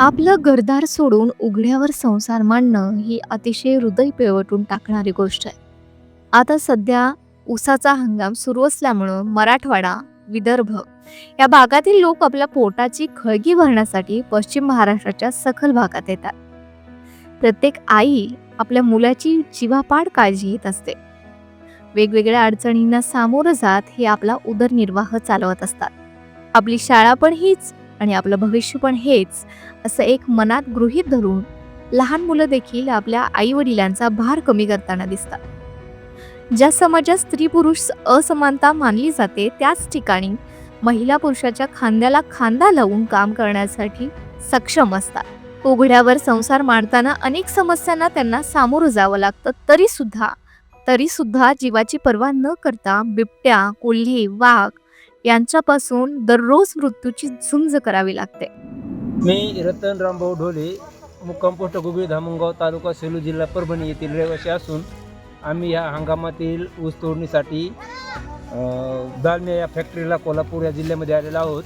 आपलं घरदार सोडून उघड्यावर संसार मांडणं ही अतिशय हृदय पिळवटून टाकणारी गोष्ट आहे. आता सध्या ऊसाचा हंगाम सुरू असल्यामुळं मराठवाडा विदर्भ या भागातील लोक आपल्या पोटाची खळगी भरण्यासाठी पश्चिम महाराष्ट्राच्या सखल भागात येतात. प्रत्येक आई आपल्या मुलाची जीवापाड काळजी घेत असते. वेगवेगळ्या अडचणींना सामोरं जात हे आपला उदरनिर्वाह चालवत असतात. आपली शाळा पण हीच आणि आपलं भविष्य पण हेच असं एक मनात गृहीत धरून लहान मुलं देखील आपल्या आई वडिलांचा भार कमी करताना दिसतात. ज्या समाजात स्त्री पुरुष असमानता मानली जाते त्याच ठिकाणी महिला पुरुषाच्या खांद्याला खांदा लावून काम करण्यासाठी सक्षम असतात. उघड्यावर संसार मांडताना अनेक समस्यांना त्यांना सामोरं जावं लागतं तरीसुद्धा तरीसुद्धा जीवाची पर्वा न करता बिबट्या कोल्हे वाघ यांच्यापासून दररोज मृत्यूची झुंज करावी लागते. मी रतन रामभाऊ ढोले मुक्काम पोस्ट गुगळी धामणगाव तालुका सेलू जिल्हा परभणी येथील रहिवासी असून आम्ही या हंगामातील ऊस तोडणीसाठी दालमे दालमिया या फॅक्टरीला कोल्हापूर या जिल्ह्यामध्ये आलेलो आहोत.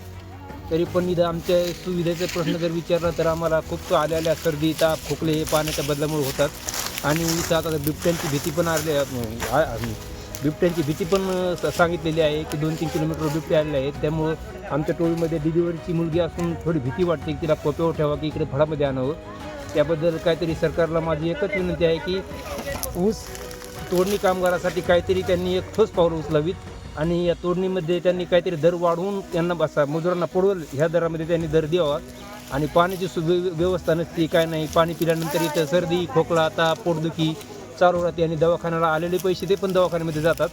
तरी पण इथं आमच्या सुविधेचे प्रश्न जर विचारला तर आम्हाला खूप आलेल्या सर्दी ताप खोकले हे पाण्याच्या बदलामुळे होतात. आणि इथं आता बिबट्यांची भीती पण आली बिबट्यांची भीती पण सांगितलेली आहे की दोन तीन किलोमीटर बिबटे आलेले आहेत. त्यामुळं आमच्या टोळीमध्ये डिलिव्हरीची मुलगी असून थोडी भीती वाटते की तिला कोप्यावर ठेवा की इकडे फळामध्ये आणावं. त्याबद्दल काहीतरी सरकारला माझी एकच विनंती आहे की ऊस तोडणी कामगारासाठी काहीतरी त्यांनी एक ठोस पावलं उचलावीत आणि या तोडणीमध्ये त्यांनी काहीतरी दर वाढवून त्यांना बसा मजुरांना पडवल ह्या दरामध्ये त्यांनी दर द्यावा. आणि पाण्याची सु व्यवस्था नसती काय नाही पाणी पिल्यानंतर इथं सर्दी खोकला ताप पोटदुखी चालू राहते आणि दवाखान्याला आलेले पैसे ते पण दवाखान्यामध्ये जातात.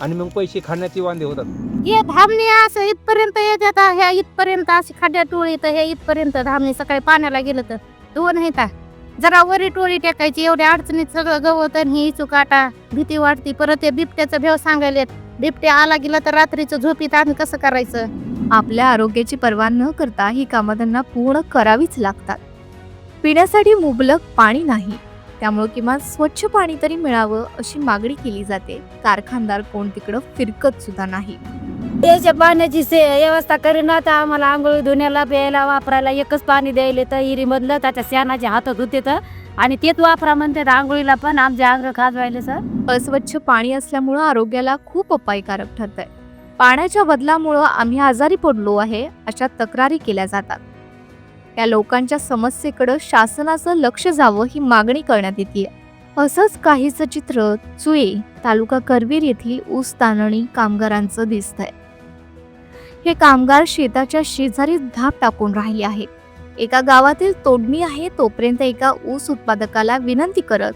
आणि मग पैसे खाण्याचे वांदे होतात. हे धामणी असं इथपर्यंत येतात ह्या इथपर्यंत अशी खड्ड्या टोळी तर हे इथपर्यंत धामणी सकाळी पाण्याला गेलं तर. दोन येतात जरा वरी टोळी टेकायची एवढ्या अडचणीत सगळं गवत आणि ही चुकाटा भीती वाटती. परत ते बिबट्याचं भेव सांगायला येत. बिबट्या आला गेला तर रात्रीचं झोपीत आम्ही कसं करायचं? आपल्या आरोग्याची पर्वा न करता ही कामं त्यांना पूर्ण करावीच लागतात. पिण्यासाठी मुबलक पाणी नाही. त्यामुळे किमान स्वच्छ पाणी तरी मिळावं अशी मागणी केली जाते. कारखानदार कोण तिकडं फिरकत सुद्धा नाही. त्याच्या पाण्याची से व्यवस्था करीना तर आम्हाला आंघोळ धुण्याला प्यायला वापरायला एकच पाणी द्यायला तर हिरीमधलं त्याच्या शानाच्या हातात होते तर. आणि तेच वापरा म्हणतात आंघोळीला पण आमच्या अंग खाजवायला सर. अस्वच्छ पाणी असल्यामुळं आरोग्याला खूप अपायकारक ठरत आहे पाण्याच्या बदलामुळं आम्ही आजारी पडलो आहे अशा तक्रारी केल्या जातात. या लोकांच्या समस्येकडं शासनाचं लक्ष जावं ही मागणी करण्यात येते. असंच काहीचं चित्र चुये तालुका करवीर येथील ऊस ताणणी कामगारांचं दिसतंय. हे कामगार शेताच्या शेजारी धाप टाकून राहिले आहेत. एका गावातील तोडणी आहे तोपर्यंत एका ऊस उत्पादकाला विनंती करत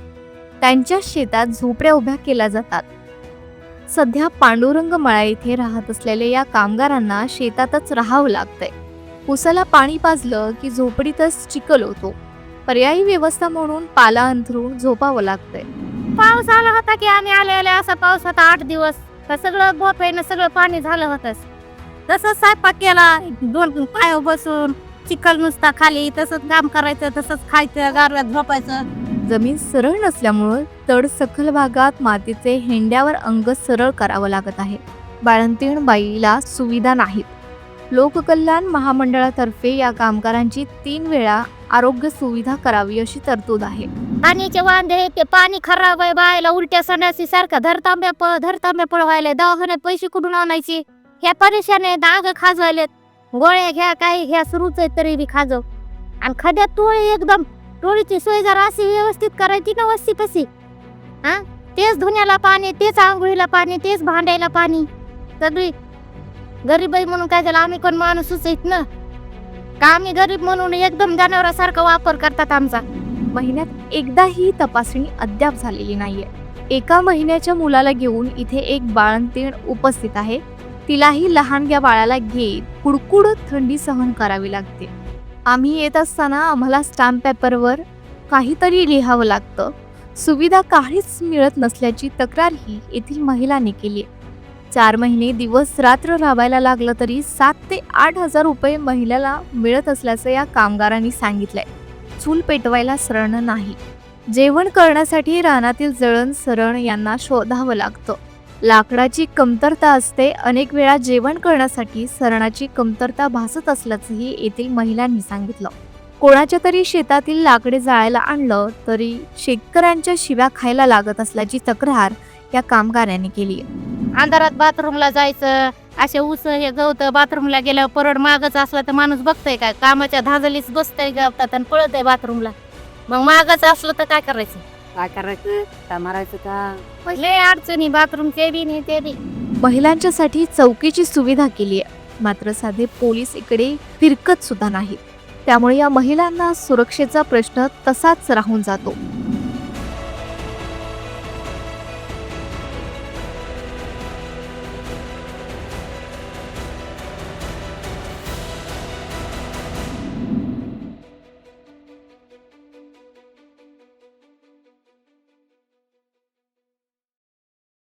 त्यांच्या शेतात झोपड्या उभ्या केल्या जातात. सध्या पांडुरंग मळा येथे राहत असलेल्या या कामगारांना शेतातच राहावं लागतंय. उसाला पाणी पाजलं की झोपडीतच चिखल होतो. पर्यायी व्यवस्था म्हणून पाला अंथरून झोपावं लागतंय. पाऊस आला होता की आम्ही आलेले असा पाऊस होता आठ दिवस. तर सगळं बोफेनं सगळं पाणी झालं होतंच तसंच स्वयंपाक केला दोन पाय बसून चिखल नुसता खाली तसंच काम करायचं तसंच खायचं गारव्यात झोपायचं. जमीन सरळ नसल्यामुळं तड सखल भागात मातीचे हेंड्यावर अंग सरळ करावं लागत आहे. बाळंतीण बाईला सुविधा नाहीत. लोककल्याण महामंडळातर्फे या कामगारांची तीन वेळा आरोग्य सुविधा करावी अशी तरतूद आहे. पाणीचे वांदे ते पाणी खराब आहे बायला उलट्या संडासी सारखा धरतांब्या पळ धरतांब्या पळ व्हायला दवाखान्यात पैसे कुठून आणायचे? ह्या परेशाने दाग खाजवायलेत. गोळ्या घ्या काही घ्या सुरूच आहे तरी बी खाजव. आणि खड्यात टोळी एकदम टोळीची सोय जरा अशी व्यवस्थित करायची ना वस्ती कशी हा? तेच धुण्याला पाणी तेच आंघोळीला पाणी तेच भांडायला पाणी. सगळी गरीब आहे म्हणून काय झालं? आम्ही कोण माणूसच आहेत ना. का आम्ही गरीब म्हणून एकदम जनावरासारखा वापर करतात आमचा? महिन्यात एकदा ही तपासणी अद्याप झालेली नाहीये. एका महिन्याच्या मुलाला घेऊन इथे एक बाळंतीण उपस्थित आहे. तिलाही लहानग्या बाळाला घेत कुडकुडत थंडी सहन करावी लागते. आम्ही येत असताना आम्हाला स्टॅम्प पेपरवर काहीतरी लिहावं लागतं. सुविधा काहीच मिळत नसल्याची तक्रारही येथील महिलांनी केली आहे. चार महिने दिवस रात्र राबायला लागलं तरी सात ते आठ हजार रुपये महिलेला मिळत असल्याचं या कामगारांनी सांगितलंय. चूल पेटवायला सरण नाही. जेवण करण्यासाठी रानातील जळण सरण यांना शोधावं लागतं. लाकडाची कमतरता असते. अनेक वेळा जेवण करण्यासाठी सरणाची कमतरता भासत असल्याचंही येथील महिलांनी सांगितलं. कोणाच्या तरी शेतातील लाकडे जाळायला आणलं तरी शेतकऱ्यांच्या शिव्या खायला लागत असल्याची तक्रार या कामगारांनी केली अंधारात बाथरूमला जायचं असे ऊस हे गवत बाथरूमला गेल्यावर परड मागच असला तर माणूस बघतय काय कामाच्या धाजलीच बसतय गवतात आणि पळत आहे बाथरूमला. मग मागच असलं तर काय करायचं? काय करायचं? काय मारायचं का? पहिले अडचणी बाथरूम ते बी नाही ते बी. महिलांच्यासाठी चौकीची सुविधा केली आहे. मात्र साधे पोलीस इकडे फिरकत सुद्धा नाहीत. त्यामुळे या महिलांना सुरक्षेचा प्रश्न तसाच राहून जातो.